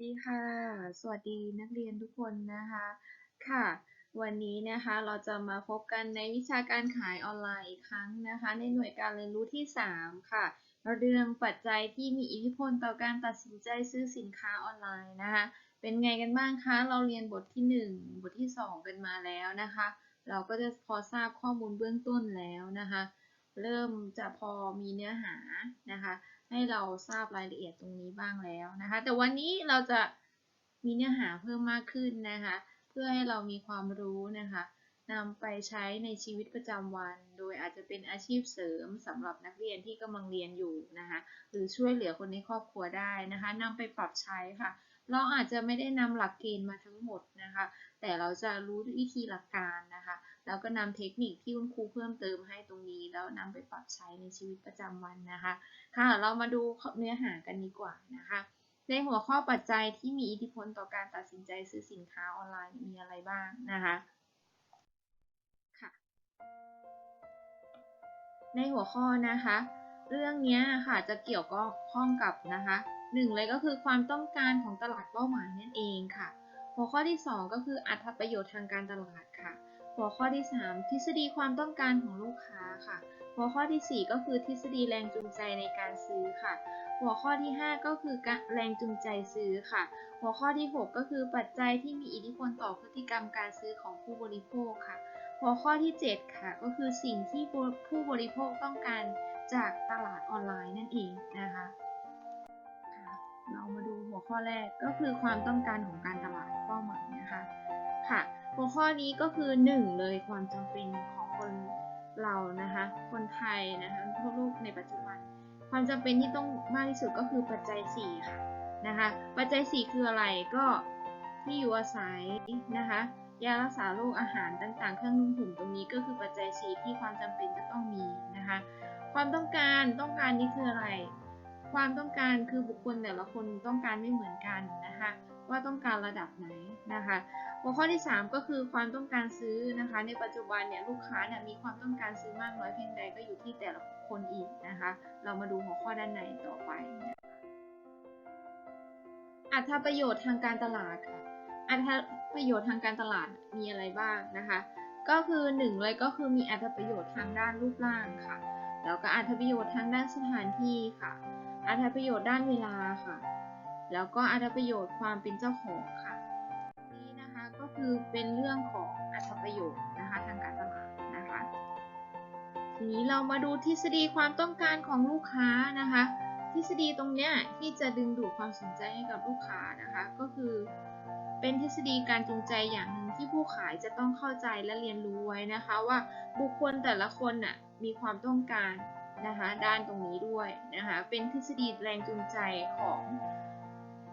ดีค่ะ สวัสดีนักเรียนทุกคนนะคะ ค่ะ วันนี้นะคะเราจะมาพบกันในวิชาการขายออนไลน์อีกครั้งนะคะ ในหน่วยการเรียนรู้ที่ 3 ค่ะ เรื่องปัจจัยที่มีอิทธิพลต่อการตัดสินใจซื้อสินค้าออนไลน์นะคะ เป็นไงกันบ้างคะ เราเรียนบทที่ 1 บทที่ 2 กันมาแล้วนะคะ เราก็จะพอทราบข้อมูลเบื้องต้นแล้วนะคะ เริ่มจะพอมีเนื้อหานะคะ ให้เราทราบรายละเอียดตรงนี้บ้างแล้วนะคะ แต่วันนี้เราจะมีเนื้อหาเพิ่มมากขึ้นนะคะ เพื่อให้เรามีความรู้นะคะนำไปใช้ในชีวิตประจำวัน โดยอาจจะเป็นอาชีพเสริมสำหรับนักเรียนที่กำลังเรียนอยู่นะคะ หรือช่วยเหลือคนในครอบครัวได้นะคะนำไปปรับใช้ค่ะ เราอาจจะไม่ได้นำหลักเกณฑ์มาทั้งหมดนะคะ แต่เราจะรู้วิธีหลักการนะคะ แล้วก็นำเทคนิคที่คุณครูเพิ่มเติมให้ตรงนี้ แล้วนำไปปรับใช้ในชีวิตประจำวันนะคะ ค่ะ เรามาดูเนื้อหากันดีกว่านะคะ ในหัวข้อปัจจัยที่มีอิทธิพลต่อการตัดสินใจซื้อสินค้าออนไลน์มีอะไรบ้างนะคะค่ะในหัวข้อนะคะ เรื่องนี้ค่ะจะเกี่ยวข้องกับนะคะหนึ่งเลยก็คือความต้องการของตลาดเป้าหมายนั่นเองค่ะ หัวข้อที่ 2 ก็คืออัตประโยชน์ทางการตลาดค่ะ หัวข้อที่ 3 ทฤษฎีความต้องการของลูกค้าค่ะ หัวข้อที่ 4 ก็คือทฤษฎีแรงจูงใจในการซื้อค่ะ หัวข้อที่ 5 ก็คือแรงจูงใจซื้อค่ะ หัวข้อที่ 6 ก็คือปัจจัยที่มีอิทธิพลต่อพฤติกรรมการซื้อของผู้บริโภคค่ะ หัวข้อที่ 7 ค่ะ ก็คือสิ่งที่ผู้บริโภคต้องการจากตลาดออนไลน์นั่นเองนะคะเรามาดูหัวข้อแรกก็คือความต้องการของการตลาดเป้าหมายนะคะค่ะ หัวข้อนี้ก็คือ 1 เลยความจำเป็นของคนเรานะคะ คนไทยนะคะทั่วโลกในปัจจุบัน ความจำเป็นที่ต้องมากที่สุดก็คือปัจจัย 4 ค่ะนะคะ ปัจจัย 4 คืออะไรก็ที่อยู่อาศัยนะคะยารักษาโรคอาหารต่างๆ เครื่องนุ่งห่มตรงนี้ก็คือปัจจัย 4 ที่ความจำเป็นจะต้องมีนะคะ ความต้องการต้องการนี้คืออะไร ความต้องการคือบุคคลแต่ละคนต้องการไม่เหมือนกันนะคะ ว่าต้องการระดับไหนนะคะ หัวข้อที่ 3 ก็คือความต้องการซื้อนะคะ ในปัจจุบันเนี่ยลูกค้าเนี่ยมีความต้องการซื้อมากน้อยเพียงใดก็อยู่ที่แต่ละคนอีกนะคะ เรามาดูหัวข้อด้านในต่อไปอัตประโยชน์ทางการตลาดค่ะอัตประโยชน์ทางการตลาดมีอะไรบ้างนะคะ ก็คือ1เลยก็คือมีอัตประโยชน์ทางด้านรูปร่างค่ะ แล้วก็อัตประโยชน์ทางด้านสถานที่ค่ะ อัตประโยชน์ด้านเวลาค่ะ แล้วก็อัตประโยชน์ความเป็นเจ้าของค่ะ นี่นะคะก็คือเป็นเรื่องของอัตประโยชน์นะคะทางการตลาดนะคะ ทีนี้เรามาดูทฤษฎีความต้องการของลูกค้านะคะ ทฤษฎีตรงเนี้ยที่จะดึงดูดความสนใจให้กับลูกค้านะคะ ก็คือ เป็นทฤษฎีการจูงใจอย่างหนึ่งที่ผู้ขายจะต้องเข้าใจและเรียนรู้ไว้นะคะว่าบุคคลแต่ละคนน่ะมีความต้องการนะคะด้านตรงนี้ด้วยนะคะ เป็นทฤษฎีแรงจูงใจของ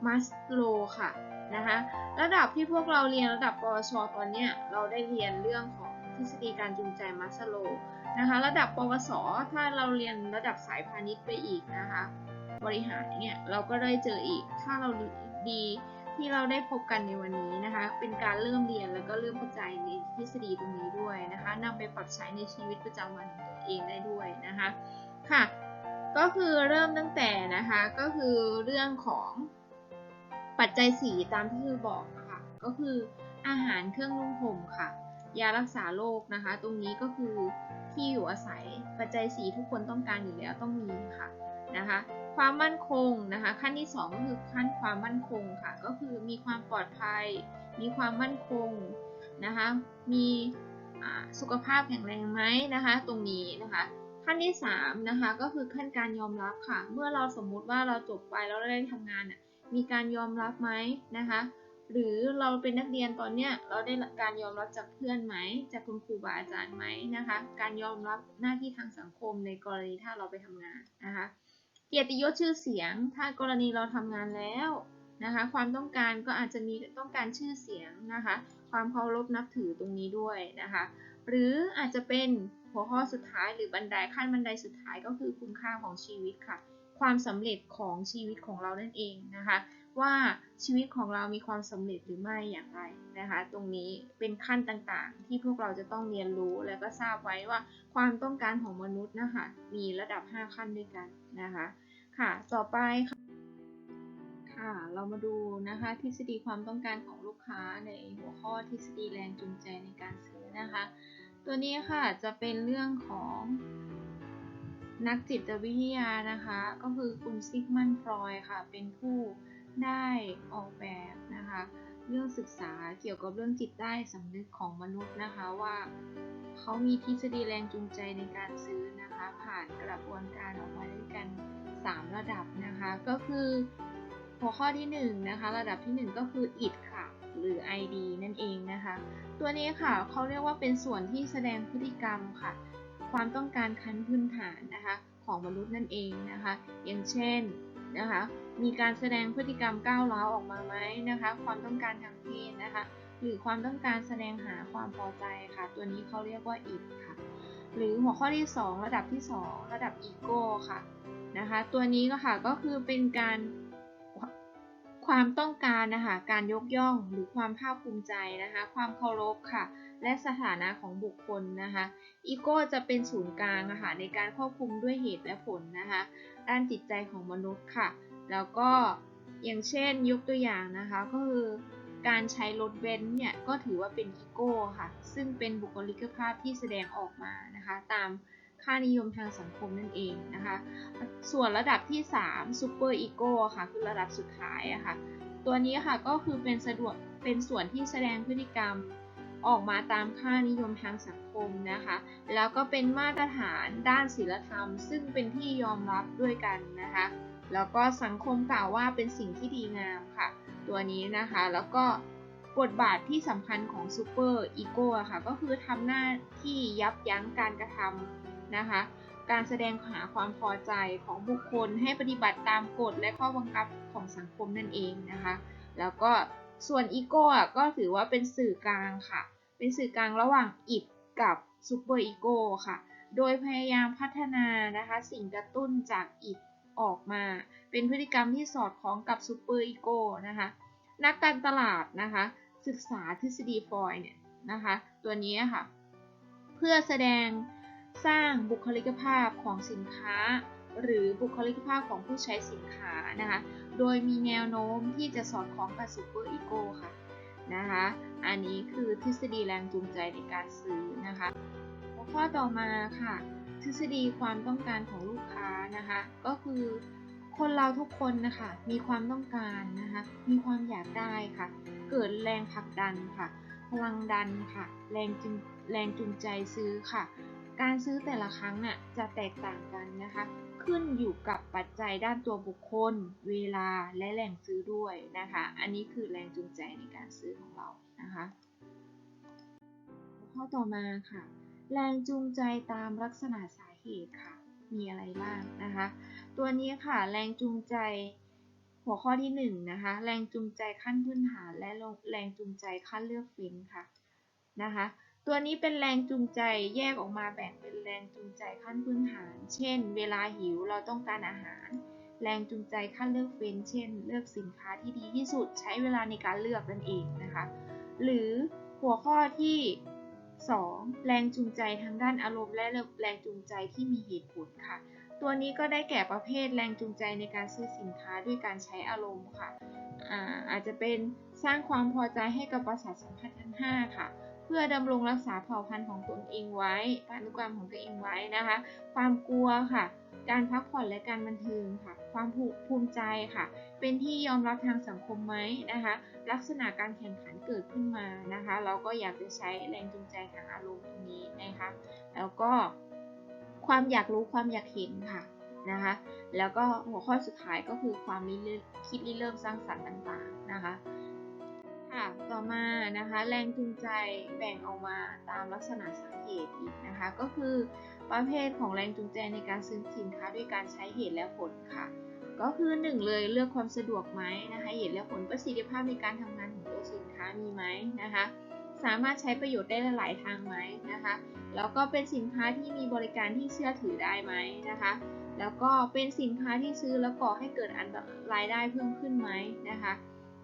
มัสโลค่ะนะคะระดับที่พวกเราเรียนระดับปวชตอนนี้เราได้เรียนเรื่องของทฤษฎีการจูงใจมัสโลนะคะระดับปวส ถ้าเราเรียนระดับสายพาณิชย์ไปอีกนะคะบริหารเนี่ยเราก็ได้เจออีกถ้าเราดีที่เราได้พบกันในวันนี้นะคะ เป็นการเริ่มเรียนแล้วก็เริ่มเข้าใจในทฤษฎีตรงนี้ด้วยนะคะนำไปปรับใช้ในชีวิตประจำวันของตัวเองได้ด้วยนะคะค่ะ ก็คือเริ่มตั้งแต่นะคะก็คือเรื่องของ ปัจจัยสีตามที่คือบอกนะคะก็คืออาหารเครื่องนุ่งห่มค่ะ ยารักษาโรคนะคะ ตรงนี้ก็คือที่อยู่อาศัยปัจจัยสีทุกคนต้องการอยู่แล้วต้องมีค่ะนะคะ ความมั่นคงนะคะ ขั้นที่ 2 ก็คือขั้นความมั่นคงค่ะ ก็คือมีความปลอดภัย มีความมั่นคงนะคะ มีสุขภาพแข็งแรงไหมนะคะ ตรงนี้นะคะขั้นที่3นะคะก็คือขั้นการยอมรับค่ะ เมื่อเราสมมุติว่าเราจบไปแล้วเราได้ทำงานน่ะ มีการยอมรับไหมนะคะ หรือเราเป็นนักเรียนตอนเนี้ยเราได้การยอมรับจากเพื่อนไหม จากคุณครูบาอาจารย์ไหมนะคะ การยอมรับหน้าที่ทางสังคมในกรณีถ้าเราไปทำงานนะคะ เกียรติยศชื่อเสียง ถ้ากรณีเราทำงานแล้วนะคะ ความต้องการก็อาจจะมีต้องการชื่อเสียงนะคะ ความเคารพนับถือตรงนี้ด้วยนะคะ หรืออาจจะเป็นหัวข้อสุดท้ายหรือบันไดขั้นบันไดสุดท้ายก็คือคุณค่าของชีวิตค่ะ ความสำเร็จของชีวิตของเรานั่นเองนะคะ ว่าชีวิตของเรามีความสำเร็จหรือไม่อย่างไรนะคะ ตรงนี้เป็นขั้นต่างๆ ที่พวกเราจะต้องเรียนรู้และก็ทราบไว้ว่าความต้องการของมนุษย์นะคะมีระดับ 5 ขั้นด้วยกันนะคะค่ะต่อไปค่ะค่ะเรามาดูนะคะทฤษฎีความต้องการของลูกค้าในหัวข้อทฤษฎีแรงจูงใจในการซื้อนะคะ ตัวนี้ค่ะจะเป็นเรื่องของ นักจิตวิทยานะคะ ก็คือคุณซิกมันฟรอยค่ะ เป็นผู้ได้ออกแบบนะคะ เรื่องศึกษาเกี่ยวกับเรื่องจิตใต้สำนึกของมนุษย์นะคะว่าเขามีทฤษฎีแรงจูงใจในการซื้อนะคะ ผ่านกระบวนการออกมาด้วยกัน 3 ระดับนะคะ ก็คือหัวข้อที่1นะคะ ระดับที่ 1 ก็คือ it ค่ะ หรือ id นั่นเองนะคะ ตัวนี้ค่ะเขาเรียกว่าเป็นส่วนที่แสดงพฤติกรรมค่ะ ความต้องการขั้นพื้นฐานนะคะของมนุษย์นั่นเองนะคะ อย่างเช่นนะคะมีการแสดงพฤติกรรมก้าวร้าวออกมาไหมนะคะ ความต้องการทางเพศนะคะ หรือความต้องการแสดงหาความพอใจค่ะ ตัวนี้เขาเรียกว่า it ค่ะ หรือหัวข้อที่ 2 ระดับที่ 2 ระดับ ego ค่ะนะคะ ตัวนี้ก็ค่ะก็คือเป็นการความต้องการนะคะ การยกย่องหรือความภาคภูมิใจนะคะ ความเคารพค่ะ และสถานะของบุคคลนะคะอีโก้จะเป็นศูนย์กลางะคะในการควบคุมด้วยเหตุและผลนะคะด้านจิตใจของมนุษย์ค่ะ แล้วก็อย่างเช่นยกตัวอย่างนะคะก็คือการใช้รถเบนซ์เนี่ยก็ถือว่าเป็นอีโก้ค่ะ ซึ่งเป็นบุคลิกภาพที่แสดงออกมานะคะ ตามค่านิยมทางสังคมนั่นเองนะคะ ส่วนระดับที่3 Super Ego ค่ะ คือระดับสุดท้ายอะค่ะ ตัวนี้ค่ะก็คือเป็นสะดวกเป็นส่วนที่แสดงพฤติกรรม ออกมาตามค่านิยมทางสังคมนะคะ แล้วก็เป็นมาตรฐานด้านศีลธรรม ซึ่งเป็นที่ยอมรับด้วยกันนะคะ แล้วก็สังคมกล่าวว่าเป็นสิ่งที่ดีงามค่ะ ตัวนี้นะคะ แล้วก็บทบาทที่สำคัญของซูเปอร์อีโก้ค่ะ ก็คือทำหน้าที่ยับยั้งการกระทำนะคะ การแสดงหาความพอใจของบุคคลให้ปฏิบัติตามกฎและข้อบังคับของสังคมนั่นเองนะคะ แล้วก็ส่วนอีโก้ก็ถือว่าเป็นสื่อกลางค่ะ เป็นสื่อกลางระหว่างอิดกับซูเปอร์อีโก้ค่ะ โดยพยายามพัฒนานะคะสิ่งกระตุ้นจากอิดออกมา เป็นพฤติกรรมที่สอดคล้องกับซูเปอร์อีโก้นะคะ นักการตลาดนะคะ ศึกษาทฤษฎีฟอยเนี่ยนะคะ ตัวนี้ค่ะ เพื่อแสดงสร้างบุคลิกภาพของสินค้า หรือบุคลิกภาพของผู้ใช้สินค้านะคะ โดยมีแนวโน้มที่จะสอดคล้องกับซูเปอร์อีโก้ค่ะ นะคะ อันนี้คือทฤษฎีแรงจูงใจในการซื้อนะคะหัวข้อต่อมาค่ะ ทฤษฎีความต้องการของลูกค้านะคะ ก็คือคนเราทุกคนนะคะมีความต้องการนะคะ มีความอยากได้ค่ะ เกิดแรงผลักดันค่ะ พลังดันค่ะ แรงจูงแรงจูงใจซื้อค่ะ การซื้อแต่ละครั้งน่ะจะแตกต่างกันนะคะ ขึ้นอยู่กับปัจจัยด้านตัวบุคคล เวลาและแหล่งซื้อด้วยนะคะ อันนี้คือแรงจูงใจในการซื้อของเรานะคะ ข้อต่อมาค่ะ แรงจูงใจตามลักษณะสาเหตุค่ะ มีอะไรบ้างนะคะ ตัวนี้ค่ะแรงจูงใจหัวข้อที่1นนะคะแรงจูงใจขั้นพื้นฐานและแรงจูงใจขั้นเลือกเฟ้นค่ะนะคะ ตัวนี้เป็นแรงจูงใจแยกออกมาแบ่งเป็นแรงจูงใจขั้นพื้นฐาน เช่น เวลาหิวเราต้องการอาหาร แรงจูงใจขั้นเลือกเฟ้นเช่น เลือกสินค้าที่ดีที่สุดใช้เวลาในการเลือกนั่นเองนะคะ หรือหัวข้อที่ 2 แรงจูงใจทางด้านอารมณ์และแรงจูงใจที่มีเหตุผลค่ะ ตัวนี้ก็ได้แก่ประเภทแรงจูงใจในการซื้อสินค้าด้วยการใช้อารมณ์ค่ะอาอาจจะเป็นสร้างความพอใจให้กับประสาทสัมผัสทั้ง 5 ค่ะ เพื่อดำรงรักษาเผ่าพันธุ์ของตนเองไว้พันธุกรรมของตัวเองไว้นะคะ ความกลัวค่ะ การพักผ่อนและการบันเทิงค่ะ ความภูมิใจค่ะ เป็นที่ยอมรับทางสังคมไหมนะคะ ลักษณะการแข่งขันเกิดขึ้นมานะคะ เราก็อยากจะใช้แรงจูงใจทางอารมณ์ตรงนี้นะคะ แล้วก็ความอยากรู้ความอยากเห็นค่ะนะคะ แล้วก็หัวข้อสุดท้ายก็คือความคิดริเริ่มสร้างสรรค์ต่างๆนะคะ ค่ะ ต่อมานะคะ แรงจูงใจแบ่งออกมาตามลักษณะสาเหตุอีกนะคะ ก็คือประเภทของแรงจูงใจในการซื้อสินค้าด้วยการใช้เหตุและผลค่ะ ก็คือ 1 เลยเลือกความสะดวกไหมนะคะ เหตุและผลประสิทธิภาพในการทำงานของตัวสินค้ามีไหมนะคะ สามารถใช้ประโยชน์ได้หลายทางไหมนะคะ แล้วก็เป็นสินค้าที่มีบริการที่เชื่อถือได้ไหมนะคะ แล้วก็เป็นสินค้าที่ซื้อแล้วก่อให้เกิดอันรายได้เพิ่มขึ้นไหมนะคะ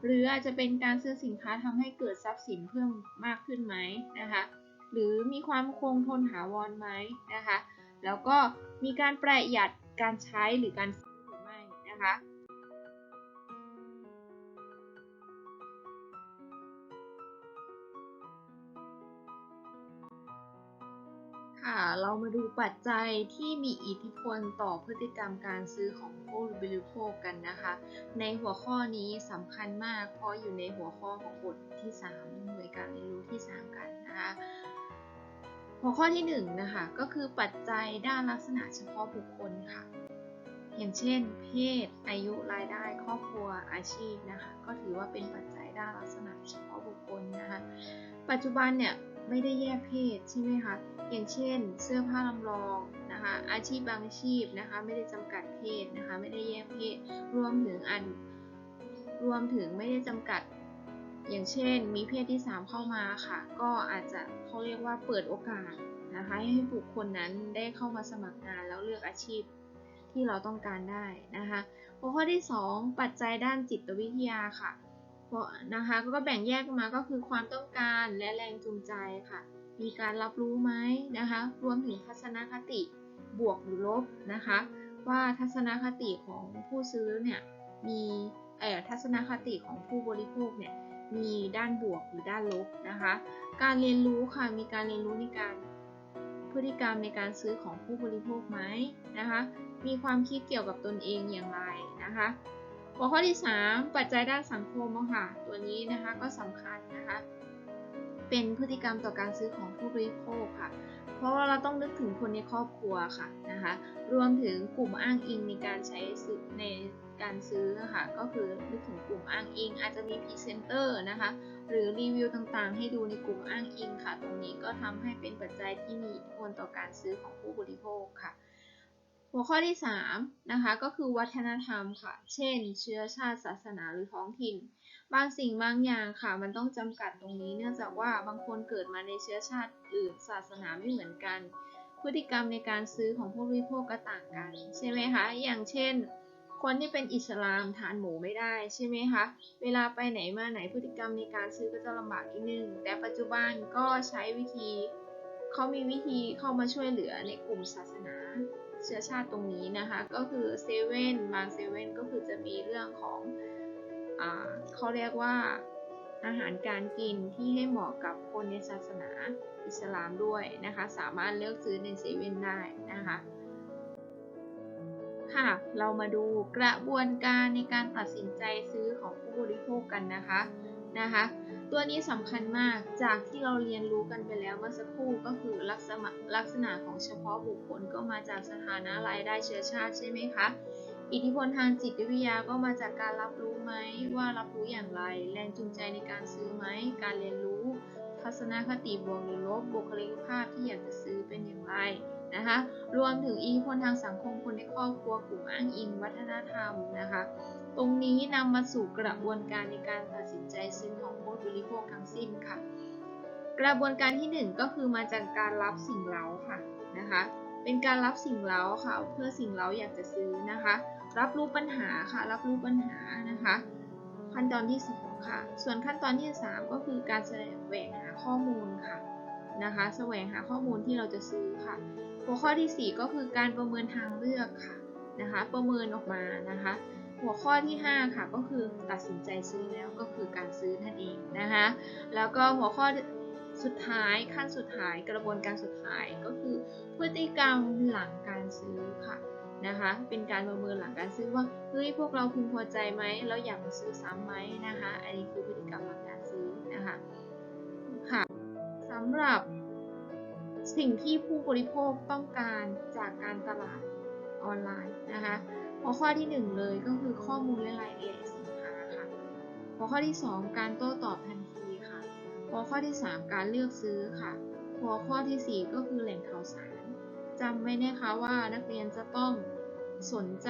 หรืออาจจะเป็นการซื้อสินค้าทำให้เกิดทรัพย์สินเพิ่มมากขึ้นไหมนะคะ หรือมีความคงทนถาวรไหมนะคะ แล้วก็มีการประหยัดการใช้หรือการซื้อหรือไม่นะคะ ค่ะ เรามาดูปัจจัยที่มีอิทธิพลต่อพฤติกรรมการซื้อของผู้บริโภคกันนะคะ ในหัวข้อนี้สำคัญมาก เพราะอยู่ในหัวข้อของบทที่3หน่วยการเรียนรู้ที่ 3 กันนะคะหัวข้อที่1นะคะก็คือปัจจัยด้านลักษณะเฉพาะบุคคลค่ะ อย่างเช่น เพศ อายุรายได้ครอบครัวอาชีพนะคะ ก็ถือว่าเป็นปัจจัยด้านลักษณะเฉพาะบุคคลนะคะ ปัจจุบันเนี่ย ไม่ได้แยกเพศใช่ไหมคะ อย่างเช่น เสื้อผ้าลำลองนะคะ อาชีพบางอาชีพนะคะ ไม่ได้จำกัดเพศนะคะ ไม่ได้แยกเพศ รวมถึงอัน รวมถึงไม่ได้จำกัด อย่างเช่น มีเพศที่ 3 เข้ามาค่ะ ก็อาจจะเขาเรียกว่าเปิดโอกาสนะคะให้บุคคลนั้นได้เข้ามาสมัครงานแล้วเลือกอาชีพที่เราต้องการได้นะคะ หัวข้อที่ 2 ปัจจัยด้านจิตวิทยาค่ะ นะคะก็แบ่งแยกมาก็คือความต้องการและแรงจูงใจค่ะ มีการรับรู้ไหมนะคะ รวมถึงทัศนคติบวกหรือลบนะคะ ว่าทัศนคติของผู้ซื้อเนี่ยมีเอ่อทัศนคติของผู้บริโภคเนี่ยมีด้านบวกหรือด้านลบนะคะ การเรียนรู้ค่ะมีการเรียนรู้ในการพฤติกรรมในการซื้อของผู้บริโภคไหมนะคะ มีความคิดเกี่ยวกับตนเองอย่างไรนะคะ หัวข้อที่ 3 ปัจจัยด้านสังคมค่ะ ตัวนี้นะคะก็สำคัญนะคะ เป็นพฤติกรรมต่อการซื้อของผู้บริโภคค่ะ เพราะว่าเราต้องนึกถึงคนในครอบครัวค่ะนะคะ รวมถึงกลุ่มอ้างอิงในการใช้ซื้อในการซื้อค่ะก็คือนึกถึงกลุ่มอ้างอิง อาจจะมีพรีเซนเตอร์นะคะ หรือรีวิวต่างๆ ให้ดูในกลุ่มอ้างอิงค่ะ ตรงนี้ก็ทำให้เป็นปัจจัยที่มีอิทธิพลต่อการซื้อของผู้บริโภคค่ะ หัวข้อที่3นะคะก็คือวัฒนธรรมค่ะ เช่น เชื้อชาติศาสนาหรือท้องถิ่น บางสิ่งบางอย่างค่ะ มันต้องจำกัดตรงนี้ เนื่องจากว่าบางคนเกิดมาในเชื้อชาติอื่นศาสนาไม่เหมือนกัน พฤติกรรมในการซื้อของผู้บริโภคก็ต่างกัน ใช่ไหมคะ อย่างเช่น คนที่เป็นอิสลามทานหมูไม่ได้ใช่ไหมคะ เวลาไปไหนมาไหนพฤติกรรมในการซื้อก็จะลำบากนิดนึง แต่ปัจจุบันก็ใช้วิธีเขามีวิธีเข้ามาช่วยเหลือในกลุ่มศาสนา เชื้อชาติตรงนี้นะคะ ก็คือเซเว่นบางเซเว่นก็คือจะมีเรื่องของอ่าเขาเรียกว่าอาหารการกินที่ให้เหมาะกับคนในศาสนาอิสลามด้วยนะคะ สามารถเลือกซื้อในเซเว่นได้นะคะค่ะ เรามาดูกระบวนการในการตัดสินใจซื้อของผู้บริโภคกันนะคะนะคะ ตัวนี้สำคัญมากจากที่เราเรียนรู้กันไปแล้วเมื่อสักครู่ก็คือลักษณะลักษณะของเฉพาะบุคคลก็มาจากสถานะรายได้เชื้อชาติใช่ไหมคะ อิทธิพลทางจิตวิทยาก็มาจากการรับรู้ไหมว่ารับรู้อย่างไร แรงจูงใจในการซื้อไหมการเรียนรู้ ทัศนคติบวกหรือลบบุคลิกภาพที่อยากจะซื้อเป็นอย่างไรนะคะรวมถึงอิทธิพลทางสังคมคนในครอบครัวกลุ่มอ้างอิงวัฒนธรรมนะคะ ตรงนี้นำมาสู่กระบวนการในการตัดสินใจซื้อของ บริโภคทั้งสิ้นค่ะ กระบวนการที่ 1 ก็คือมาจากการรับสิ่งเร้าค่ะนะคะ เป็นการรับสิ่งเร้าค่ะ เพื่อสิ่งเร้าอยากจะซื้อนะคะ รับรู้ปัญหาค่ะ รับรู้ปัญหานะคะ ขั้นตอนที่2ค่ะ ส่วนขั้นตอนที่ 3 ก็คือการแสวงหาข้อมูลค่ะนะคะแสวงหาข้อมูลที่เราจะซื้อค่ะ หัวข้อที่ 4 ก็คือการประเมินทางเลือกค่ะนะคะ ประเมินออกมานะคะ หัวข้อที่ 5 ค่ะก็คือตัดสินใจซื้อแล้วก็คือการซื้อนั่นเองนะคะแล้วก็หัวข้อสุดท้ายขั้นสุดท้ายกระบวนการสุดท้ายก็คือพฤติกรรมหลังการซื้อค่ะนะคะเป็นการประเมินหลังการซื้อว่าเฮ้ยพวกเราพึงพอใจไหมเราอยากมาซื้อซ้ำไหมนะคะอันนี้คือพฤติกรรมหลังการซื้อนะคะค่ะสำหรับสิ่งที่ผู้บริโภคต้องการจากการตลาดออนไลน์นะคะ หัวข้อที่ 1 เลยก็คือข้อมูลและรายละเอียดสินค้าค่ะ หัวข้อที่ 2 การโต้ตอบทันทีค่ะ หัวข้อที่ 3 การเลือกซื้อค่ะ หัวข้อที่ 4 ก็คือแหล่งข่าวสารจำไว้นะคะว่านักเรียนจะต้องสนใจ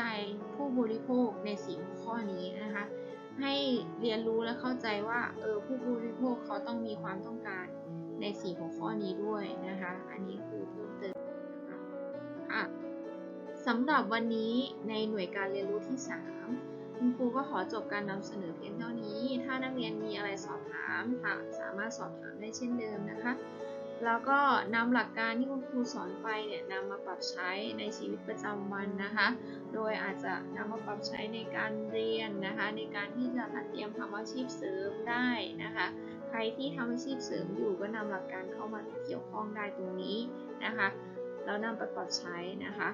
ผู้บริโภคในสี่หัวข้อนี้นะคะ ให้เรียนรู้และเข้าใจว่าเออผู้บริโภคเขาต้องมีความต้องการในสี่หัวข้อนี้ด้วยนะคะ อันนี้คือเพิ่มเติม สำหรับวันนี้ในหน่วยการเรียนรู้ที่ 3 คุณครูก็ขอจบการนำเสนอเพียงเท่านี้ ถ้านักเรียนมีอะไรสอบถามค่ะสามารถสอบถามได้เช่นเดิมนะคะ แล้วก็นำหลักการที่คุณครูสอนไปเนี่ยนำมาปรับใช้ในชีวิตประจำวันนะคะ โดยอาจจะนำมาปรับใช้ในการเรียนนะคะ ในการที่จะเตรียมทำอาชีพเสริมได้นะคะ ใครที่ทำอาชีพเสริมอยู่ก็นำหลักการเข้ามาเกี่ยวข้องได้ตรงนี้นะคะแล้วนำไปปรับใช้นะคะ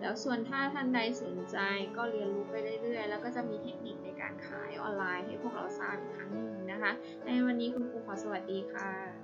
แล้วส่วนถ้าท่านใดสนใจก็เรียนรู้ไปเรื่อยๆ แล้วก็จะมีเทคนิคในการขายออนไลน์ให้พวกเราทราบอีกครั้งหนึ่งนะคะ ในวันนี้คุณครูขอสวัสดีค่ะ